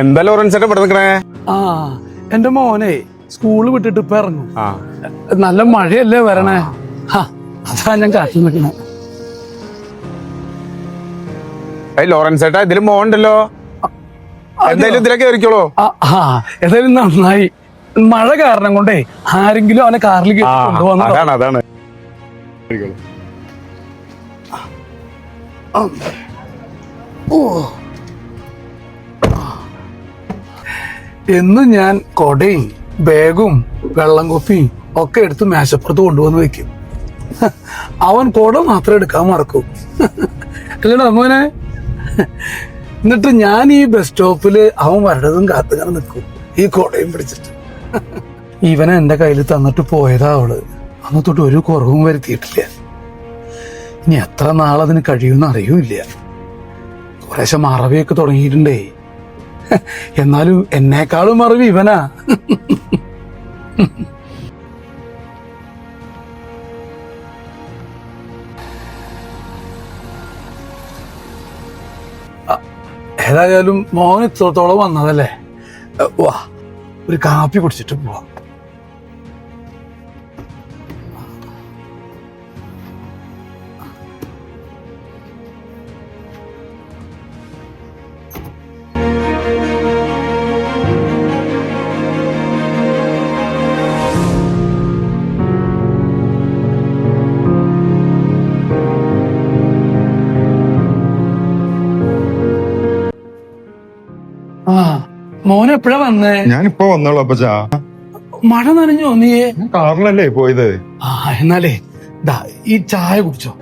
എന്താ ലോറൻസ് ചേട്ടാ ഇവിടെ നിൽക്കണേ? ആ എന്റെ മോനെ സ്കൂൾ വിട്ടിട്ട് ഇപ്പൊ ഇറങ്ങും. ആ. നല്ല മഴയല്ലേ വരണേ? ഹാ, അതാ ഞാൻ കാത്തു നിൽക്കണേ. ഏയ് ലോറൻസ് ചേട്ടാ ഇതിലും മോണ്ടല്ലോ എന്തായാലും ഇതിലൊക്കെ കയറിക്കോളൂ ആ ആ, ഏതായാലും നന്നായി. മഴ കാരണം കൊണ്ടേ ആരെങ്കിലും അവനെ കാറിൽ ആ oh. അതാണ് അതാണ്. കയറിക്കോളൂ. എന്നും ഞാൻ കൊടയും ബാഗും വെള്ളം കുപ്പിയും ഒക്കെ എടുത്ത് മേശപ്പുറത്ത് കൊണ്ടുവന്ന് വെക്കും. അവൻ കൊട മാത്രം എടുക്കാൻ മറക്കും. അല്ലടാ മോനെ. എന്നിട്ട് ഞാൻ ഈ ബസ് സ്റ്റോപ്പിൽ അവൻ വരണതും കാത്തുങ്ങനെ നിൽക്കും. ഈ കൊടയും പിടിച്ചിട്ട്. ഇവനെ എന്റെ കയ്യിൽ തന്നിട്ട് പോയതാ അവൾ. അന്ന് തൊട്ട് ഒരു കുറവും വരുത്തിയിട്ടില്ല. ഇനി എത്ര നാളതിന് കഴിയുമെന്ന് അറിയൂല കുറേശ്ശെ മറവിയൊക്കെ തുടങ്ങിയിട്ടുണ്ടേ. എന്നാലും എന്നേക്കാളും അറിവ് ഇവനാ. ഏതായാലും മോൻ ഇത്രത്തോളം വന്നതല്ലേ? വാ ഒരു കാപ്പി കുടിച്ചിട്ട് പോവാം. മോൻ എപ്പോഴാ വന്നേ? ഞാനിപ്പോ വന്നോളൂ അപ്പച്ചാ. മഴ നനഞ്ഞു വന്നേ കാറിലല്ലേ പോയത്? ആ എന്നാലേ ദാ ഈ ചായ കുടിച്ചോ.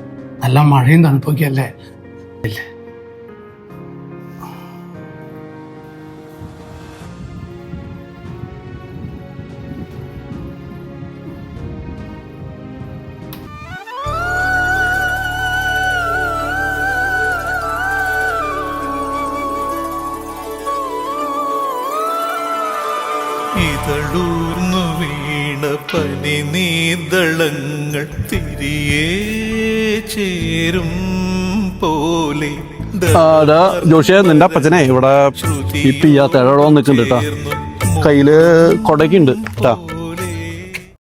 നല്ല മഴയും തണുപ്പൊക്കെ അല്ലേ ഇതളൂർന്നു വീണ പനി നീന്തളങ്ങൾ തിരിയേ ചേരും പോലെ ജോഷിയെ നിന്റെ അപ്പച്ചനെ ഇവിടെ ഈ പിയ്യാത്തേഴോ വെച്ചിട്ടുണ്ട് കേട്ടാ കയ്യിൽ കൊടക്കുണ്ട് കേട്ടാ